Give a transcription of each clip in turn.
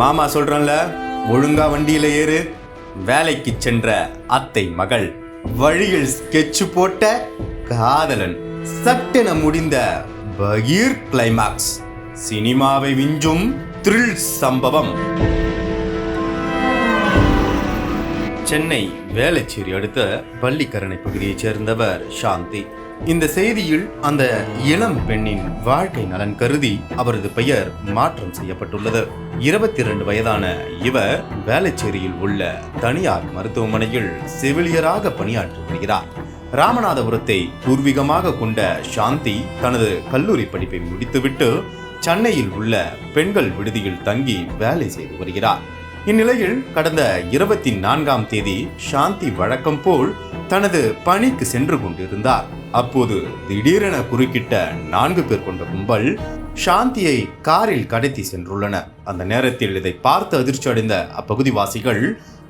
மாமா சொல்றேன்ல ஒழுங்கா வண்டியில ஏறு. வேலைக்கு சென்ற அத்தை மகள் வழியில் ஸ்கெட்ச் போட்ட காதலன் சட்டென முடிந்த பகீர் கிளைமாக்ஸ் சினிமாவை விஞ்சும் த்ரில் சம்பவம். சென்னை வேளச்சேரி அடுத்த பள்ளிக்கரணை பகுதியைச் சேர்ந்தவர் சாந்தி. இந்த செய்தியில் அந்த இளம் பெண்ணின் வாழ்க்கை நலன் கருதி அவரது பெயர் மாற்றம் செய்யப்பட்டுள்ளது. இருபத்தி இரண்டு வயதான இவர் வேளச்சேரியில் உள்ள தனியார் மருத்துவமனையில் செவிலியராக பணியாற்றி வருகிறார். ராமநாதபுரத்தை பூர்வீகமாக கொண்ட சாந்தி தனது கல்லூரி படிப்பை முடித்துவிட்டு சென்னையில் உள்ள பெண்கள் விடுதியில் தங்கி வேலை செய்து வருகிறார். இந்நிலையில் கடந்த இருபத்தி நான்காம் தேதி சாந்தி வழக்கம் போல் தனது பணிக்கு சென்று கொண்டிருந்தார். அப்போது திடீரென குறுக்கிட்ட நான்கு பேர் கொண்ட கும்பல் சாந்தியை காரில் கடத்தி சென்றுள்ளனர் அந்த நேரத்தில் இதை பார்த்து அதிர்ச்சி அடைந்த அப்பகுதிவாசிகள்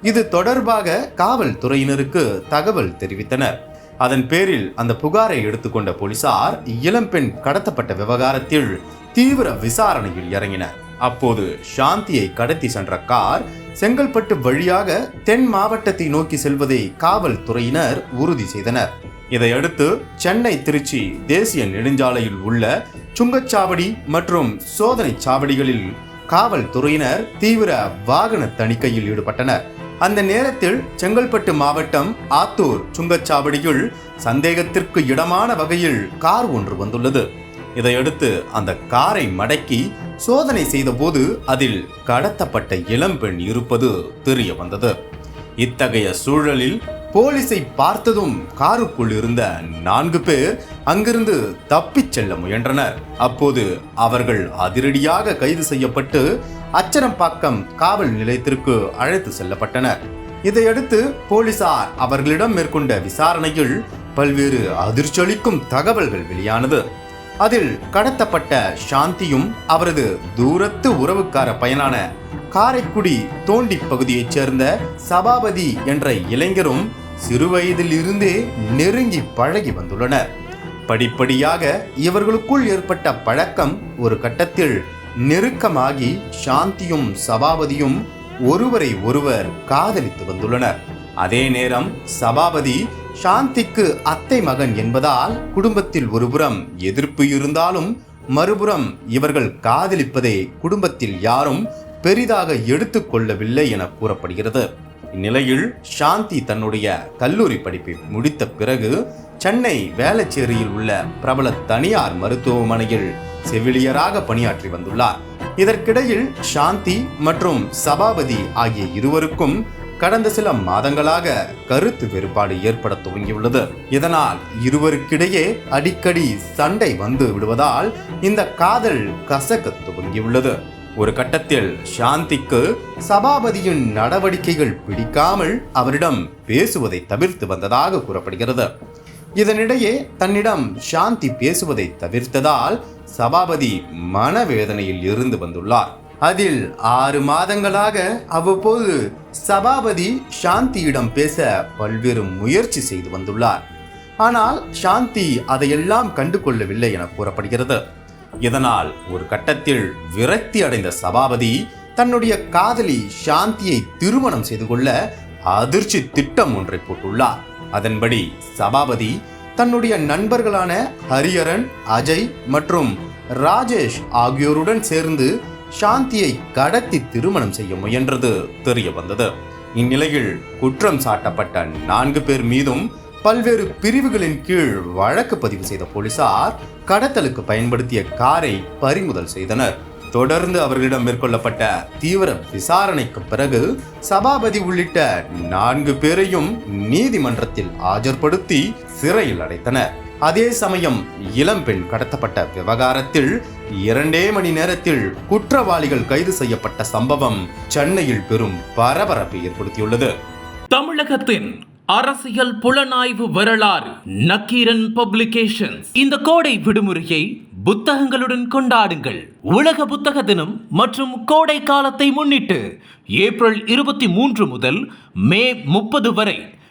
இது தொடர்பாக காவல்துறையினருக்கு தகவல் தெரிவித்தனர். அதன் பேரில் அந்த புகாரை எடுத்துக்கொண்ட போலீசார் இளம்பெண் கடத்தப்பட்ட விவகாரத்தில் தீவிர விசாரணையில் இறங்கினர். அப்போது சாந்தியை கடத்தி சென்ற கார் செங்கல்பட்டு வழியாக தென் மாவட்டத்தை நோக்கி செல்வதை காவல்துறையினர் உறுதி செய்தனர். இதையடுத்து சென்னை திருச்சி தேசிய நெடுஞ்சாலையில் உள்ள சுங்கச்சாவடி மற்றும் சோதனை சாவடிகளில் காவல்துறையினர் தீவிர வாகன தணிக்கையில் ஈடுபட்டனர். அந்த நேரத்தில் செங்கல்பட்டு மாவட்டம் ஆத்தூர் சுங்கச்சாவடியில் சந்தேகத்திற்கு இடமான வகையில் கார் ஒன்று வந்துள்ளது. இதையடுத்து அந்த காரை மடக்கி சோதனை செய்தபோது அதில் கடத்தப்பட்ட இளம்பெண் இருப்பது தெரிய வந்தது. இத்தகைய சூழலில் போலீஸை பார்த்ததும் காருக்குள் இருந்த நான்கு பேர் அங்கிருந்து தப்பிச் செல்ல முயன்றனர். அப்போது அவர்கள் அதிரடியாக கைது செய்யப்பட்டு அச்சரம்பாக்கம் காவல் நிலையத்திற்கு அழைத்து செல்லப்பட்டனர். இதையடுத்து போலீசார் அவர்களிடம் மேற்கொண்ட விசாரணையில் பல்வேறு அதிர்ச்சியளிக்கும் தகவல்கள் வெளியானது. அதில் கடத்தப்பட்ட சாந்தியும் அவரது தூரத்து உறவுக்கார பயனான காரைக்குடி தோண்டி பகுதியைச் சேர்ந்த சபாபதி என்ற இளைஞரும் சிறுவயதில் இருந்தே நெருங்கி பழகி வந்துள்ளனர். படிப்படியாக இவர்களுக்குள் ஏற்பட்ட பழக்கம் ஒரு கட்டத்தில் நெருக்கமாகி சாந்தியும் சபாபதியும் ஒருவரை ஒருவர் காதலித்து வந்துள்ளனர். அதே நேரம் சபாபதி சாந்திக்கு அத்தை மகன் என்பதால் குடும்பத்தில் ஒருபுறம் எதிர்ப்பு இருந்தாலும் மறுபுறம் இவர்கள் காதலிப்பதை குடும்பத்தில் யாரும் பெரிதாக எடுத்துக்கொள்ளவில்லை என கூறப்படுகிறது. இந்நிலையில் சாந்தி தன்னுடைய கல்லூரி படிப்பை முடித்த பிறகு சென்னை வேளச்சேரியில் உள்ள பிரபல தனியார் மருத்துவமனையில் செவிலியராக பணியாற்றி வந்துள்ளார். இதற்கிடையில் சாந்தி மற்றும் சபாபதி ஆகிய இருவருக்கும் கடந்த சில மாதங்களாக கருத்து வேறுபாடு ஏற்பட துவங்கியுள்ளது. இதனால் இருவருக்கிடையே அடிக்கடி சண்டை வந்து விடுவதால் இந்த காதல் கசக்க துவங்கியுள்ளது. ஒரு கட்டத்தில் சாந்திக்கு சபாபதியின் நடவடிக்கைகள் பிடிக்காமல் அவரிடம் பேசுவதை தவிர்த்து வந்ததாக கூறப்படுகிறது. இதனிடையே தன்னிடம் சாந்தி பேசுவதை தவிர்த்ததால் சபாபதி மனவேதனையில் இருந்து வந்துள்ளார். அதில் ஆறு மாதங்களாக அவ்வப்போது சபாபதி சாந்தியிடம் பேச பல்வேறு முயற்சி செய்து வந்துள்ளார். ஆனால் சாந்தி அதையெல்லாம் கண்டு கொள்ளவில்லை என கூறப்படுகிறது. இதனால் ஒரு கட்டத்தில் விரக்தி அடைந்த சபாபதி தன்னுடைய காதலி சாந்தியை திருமணம் செய்து கொள்ள அதிர்ச்சி திட்டம் ஒன்றை போட்டுள்ளார். அதன்படி சபாபதி தன்னுடைய நண்பர்களான ஹரியரன் அஜய் மற்றும் ராஜேஷ் ஆகியோருடன் சேர்ந்து சாந்தியை கடத்தி திருமணம் செய்ய முயன்றது தெரிய வந்தது. இந்நிலையில் குற்றம் சாட்டப்பட்ட நான்கு பேர் மீதும் பல்வேறு பிரிவுகளின் கீழ் வழக்கு பதிவு செய்த போலீசார் கடத்தலுக்கு பயன்படுத்திய காரை பறிமுதல் செய்தனர். தொடர்ந்து அவர்களிடம் மேற்கொள்ளப்பட்ட தீவிர விசாரணைக்கு பிறகு சபாபதி உள்ளிட்ட நான்கு பேரையும் நீதிமன்றத்தில் ஆஜர்படுத்தி சிறையில் அடைத்தனர். அதே சமயம் இளம்பெண் கடத்தப்பட்ட விவகாரத்தில் இரண்டே மணி நேரத்தில் குற்றவாளிகள் கைது செய்யப்பட்ட சம்பவம் சென்னையில் பெரும் பரபரப்பை ஏற்படுத்தியுள்ளது. தமிழகத்தின் அரசியல் புலனாய்வு வரலாறு நக்கீரன் பப்ளிகேஷன்ஸ். இந்த கோடை விடுமுறையை புத்தகங்களுடன் கொண்டாடுங்கள். உலக புத்தக தினம் மற்றும் கோடை காலத்தை முன்னிட்டு ஏப்ரல் இருபத்தி மூன்று முதல் மே முப்பது வரை